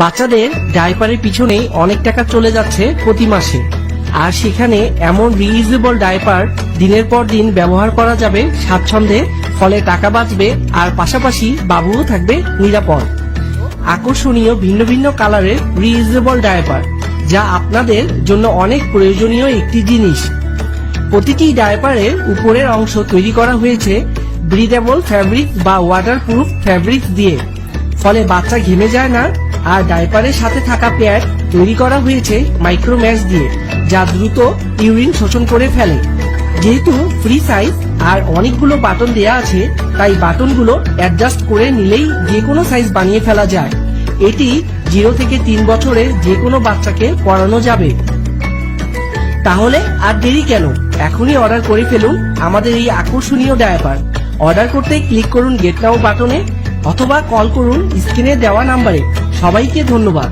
বাচ্চাদের ডাইপারের পিছনে অনেক টাকা চলে যাচ্ছে প্রতি মাসে। আর সেখানে এমন রিইউজেবল ডাইপার দিনের পর দিন ব্যবহার করা যাবে, স্বাচ্ছন্দ্যে, ফলে টাকা বাঁচবে আর পাশাপাশি বাবুও থাকবে নিরাপদ। আকর্ষণীয় ভিন্ন ভিন্ন কালারের রিইউজেবল ডায়াপার যা আপনাদের জন্য অনেক প্রয়োজনীয় একটি জিনিস। প্রতিটি ডায়াপারের উপরের অংশ তৈরি করা হয়েছে ব্রিদেবল ফ্যাব্রিক বা ওয়াটারপ্রুফ ফ্যাব্রিক দিয়ে। ফলে বাচ্চা ঘেমে যায় না আর ডায়াপারের সাথে থাকা প্যাড তৈরি করা হয়েছে মাইক্রোম্যাক্স দিয়ে, যা দ্রুত ইউরিন শোষণ করে ফেলে। যেহেতু ফ্রি সাইজ আর অনেকগুলো বাটন দেয়া আছে, তাই বাটনগুলো অ্যাডজাস্ট করে নিলেই যে কোনো সাইজ বানিয়ে ফেলা যায়। এটি জিরো থেকে তিন বছরের যে কোনো বাচ্চাকে পড়ানো যাবে। তাহলে আর দেরি কেন? এখনই অর্ডার করে ফেলুন আমাদের এই আকর্ষণীয় ডায়াপার। অর্ডার করতে ক্লিক করুন গেট নাও বাটনে, অথবা কল করুন স্ক্রিনে দেওয়া নাম্বারে। সবাইকে ধন্যবাদ।